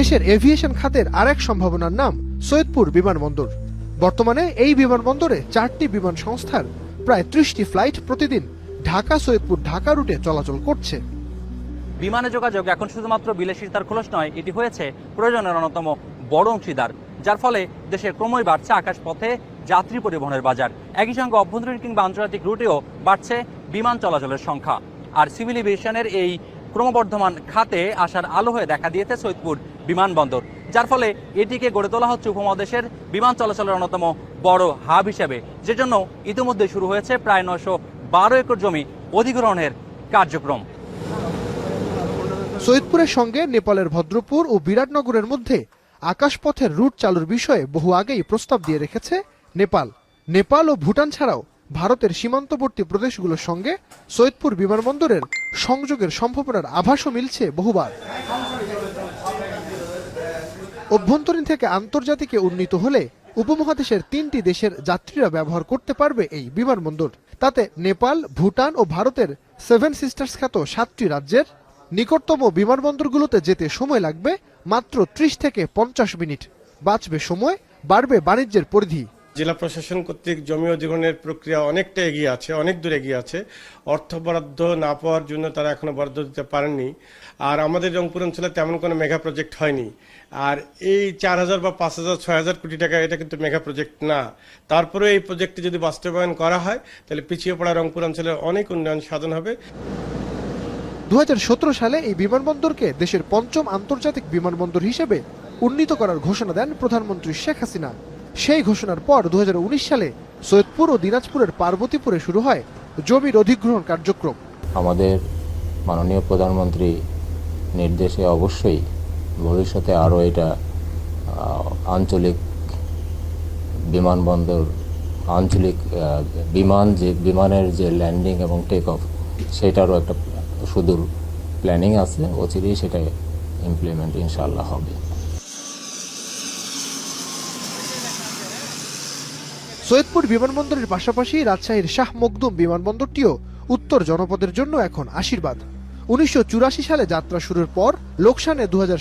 দেশের এভিয়েশন খাতের আরেক সম্ভাবনার নাম সৈয়দপুর বিমানবন্দর। বর্তমানে এই বিমানবন্দরে চারটি বিমান সংস্থার প্রায় ত্রিশটি ফ্লাইট প্রতিদিন ঢাকা, সৈয়দপুর, ঢাকা রুটে চলাচল করছে। বিমানে যোগাযোগ এখন শুধুমাত্র বিলাসিতার খোলস নয়, এটি হয়েছে প্রয়োজনের অন্যতম বড় অংশীদার, যার ফলে দেশের ক্রমই বাড়ছে আকাশপথে যাত্রী পরিবহনের বাজার। একই সঙ্গে অভ্যন্তরীণ কিংবা আন্তর্জাতিক রুটেও বাড়ছে বিমান চলাচলের সংখ্যা। আর সিভিল এভিয়েশনের এই ক্রমবর্ধমান খাতে আসার আলো হয়ে দেখা দিয়েছে সৈয়দপুর বিমানবন্দর, যার ফলে এটিকে গড়ে তোলা হচ্ছে উপমহাদেশের বিমান চলাচলের অন্যতম বড় হাব হিসেবে, যে জন্য ইতিমধ্যে শুরু হয়েছে প্রায় নয়শো বারো একর জমি অধিগ্রহণের কার্যক্রম। সৈয়দপুরের সঙ্গে নেপালের ভদ্রপুর ও বিরাটনগরের মধ্যে আকাশপথের রুট চালুর বিষয়ে বহু আগেই প্রস্তাব দিয়ে রেখেছে নেপাল। নেপাল ও ভুটান ছাড়াও ভারতের সীমান্তবর্তী প্রদেশগুলোর সঙ্গে সৈয়দপুর বিমানবন্দরের সংযোগের সম্ভাবনার আভাসও মিলছে বহুবার। অভ্যন্তরীণ থেকে আন্তর্জাতিকে উন্নীত হলে উপমহাদেশের তিনটি দেশের যাত্রীরা ব্যবহার করতে পারবে এই বিমানবন্দর। তাতে নেপাল, ভুটান ও ভারতের সেভেন সিস্টার্স খ্যাত সাতটি রাজ্যের নিকটতম বিমানবন্দরগুলোতে যেতে সময় লাগবে মাত্র ত্রিশ থেকে পঞ্চাশ মিনিট। বাঁচবে সময়, বাড়বে বাণিজ্যের পরিধি। জেলা প্রশাসন কর্তৃক জমি অধিগ্রহণের প্রক্রিয়া অনেকটা এগিয়ে আছে, অনেক দূর এগিয়ে আছে। অর্থ বরাদ্দ না পাওয়ার জন্য তারা এখনও বরাদ্দ দিতে পারেননি। আর আমাদের রংপুর অঞ্চলে তেমন কোনো মেগা প্রজেক্ট হয়নি। আর এই চার হাজার বা পাঁচ হাজার, ছয় হাজার কোটি টাকা এটা কিন্তু মেগা প্রজেক্ট না। তারপরে এই প্রজেক্টটি যদি বাস্তবায়ন করা হয়, তাহলে পিছিয়ে পড়া রংপুর অঞ্চলের অনেক উন্নয়ন সাধন হবে। দু হাজার সতেরো সালে এই বিমানবন্দরকে দেশের পঞ্চম আন্তর্জাতিক বিমানবন্দর হিসেবে উন্নীত করার ঘোষণা দেন প্রধানমন্ত্রী শেখ হাসিনা। সেই ঘোষণার পর দু হাজার উনিশ সালে সৈয়দপুর ও দিনাজপুরের পার্বতীপুরে শুরু হয় জমির অধিগ্রহণ কার্যক্রম। আমাদের মাননীয় প্রধানমন্ত্রী নির্দেশে অবশ্যই ভবিষ্যতে আরও এটা আঞ্চলিক বিমানবন্দর, আঞ্চলিক বিমান যে, বিমানের যে ল্যান্ডিং এবং টেক অফ সেটারও একটা সুদূর প্ল্যানিং আছে। অচিরেই সেটা ইমপ্লিমেন্ট ইনশাল্লাহ হবে। সৈয়দপুর বিমানবন্দরের পাশাপাশি রাজশাহীর শাহ মখদুম বিমানবন্দরটিও উত্তর জনপদের জন্য এখন আশীর্বাদ। উনিশশো চুরাশি সালে যাত্রা শুরুর পর, লোকসানে দু হাজার